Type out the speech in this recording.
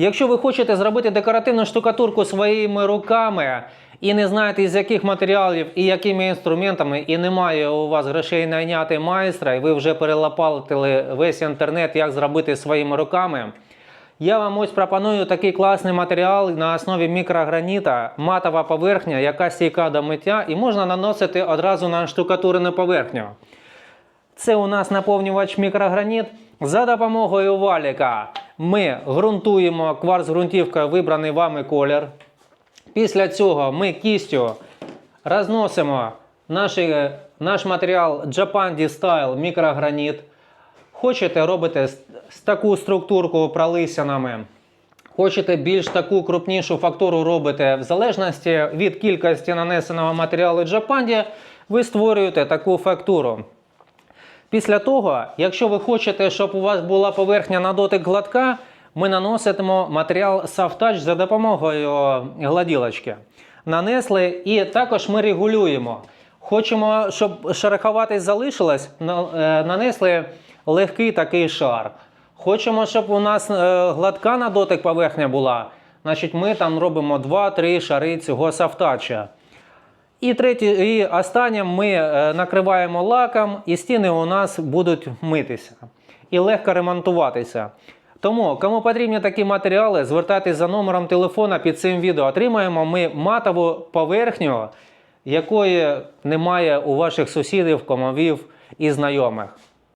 Якщо ви хочете зробити декоративну штукатурку своїми руками і не знаєте з яких матеріалів і якими інструментами, і немає у вас грошей найняти майстра, і ви вже перелопатили весь інтернет, як зробити своїми руками. Я вам ось пропоную такий класний матеріал на основі мікрограніта, матова поверхня, яка стійка до миття, і можна наносити одразу на штукатурену поверхню. Це у нас наповнювач мікрограніт. За допомогою валіка ми ґрунтуємо кварц ґрунтівкою вибраний вами колір. Після цього ми кістю розносимо наш, наш матеріал Japandi Style мікрограніт. Хочете з таку структурку пролисянами. Хочете більш таку крупнішу фактуру робите, в залежності від кількості нанесеного матеріалу Japandi, ви створюєте таку фактуру. Після того, якщо ви хочете, щоб у вас була поверхня на дотик гладка, ми наносимо матеріал Soft Touch за допомогою гладілочки. Нанесли і також ми регулюємо. Хочемо, щоб шероховатість залишилась, е, нанесли легкий такий шар. Хочемо, щоб у нас е, гладка на дотик поверхня була, значить ми там робимо 2-3 шари цього софтача. І третє, і останнім ми е, накриваємо лаком, і стіни у нас будуть митися і легко ремонтуватися. Тому, кому потрібні такі матеріали, звертайтесь за номером телефона під цим відео. Отримаємо ми матову поверхню, якої немає у ваших сусідів, комовів і знайомих.